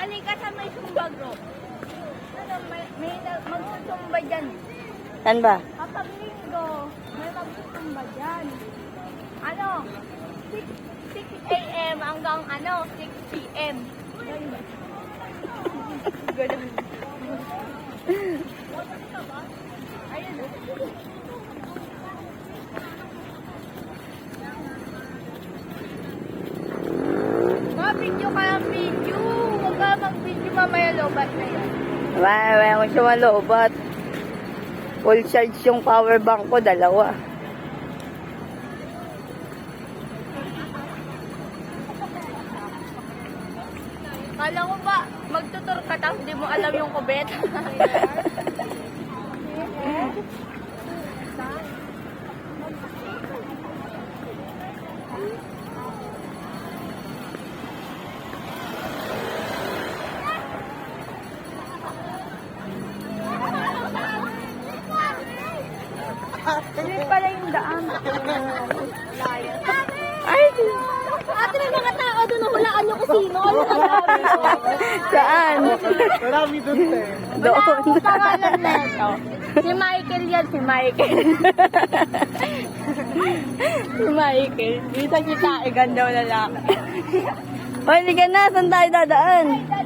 Bali ka sa may sumba group. Ano, may, may magsusumba dyan. Saan ba? Kapag linggo, may magsusumba dyan. Ano, 6, 6 a.m. hanggang ano, 6 p.m. Ganun. Ayun. Mga-video ka ng mag-video mamaya lobat na yan. Wala, wala ko siya malobat. Full charge yung power bank ko, dalawa. Kala ko ba, magtutur ka tapos di mo alam yung kubet. Hindi pala yung daan. Ay! Ate, may mga tao doon, hulaan nyo kung sino. Ano ka Saan? Marami doon eh. Doon. pangalan na ito. Si Michael yan, si Michael. si Michael. Kita kita, eh, ganda na lang. Hoy, liga na, saan tayo dadaan? Dadaan.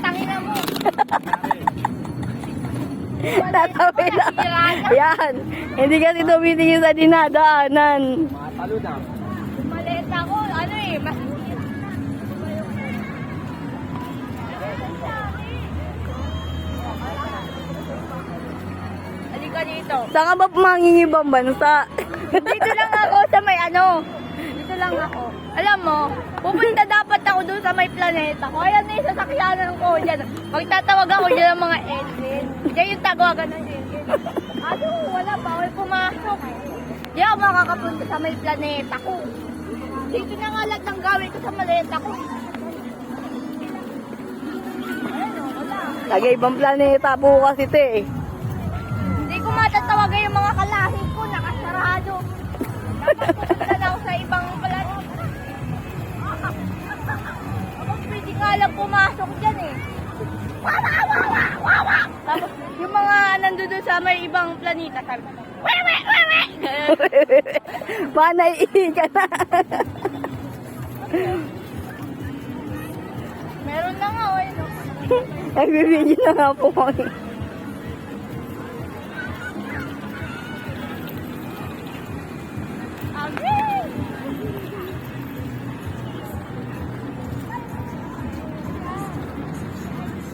Tangina mo. Tatawi lang. Yan. Hindi kasi tumitingin sa dinadaanan. Mga talo na. Maleta ko, ano eh, mas... Halika dito. Saan ka ba mangingibang bansa? Dito lang ako sa may ano. Dito lang ako. Alam mo, pupunta dapat ako doon sa may planeta ko. Ayan na yung sasakyanan ko dyan. Magtatawag ako dyan ng mga engine. Diyan yung tawagan ng engine. Ano, wala, bawal pumasok. Di ako makakapunta sa may planeta ko. Dito na nga lahat ng gawin ko sa maleta ko. Ayan o, wala. Taga ibang planeta bukas ito eh. Hindi ko matatawagan yung mga kalahi ko, nakasarado. Dapat pupunta na ako sa ibang pumasok dyan eh. Wawa, wawa, wawa! Tapos yung mga nandun doon sa may ibang planeta, sabi ko, wewe, wewe! Naiihi ka na. Meron na nga, oh, ayun, oh. Nagbibideo na nga po kami.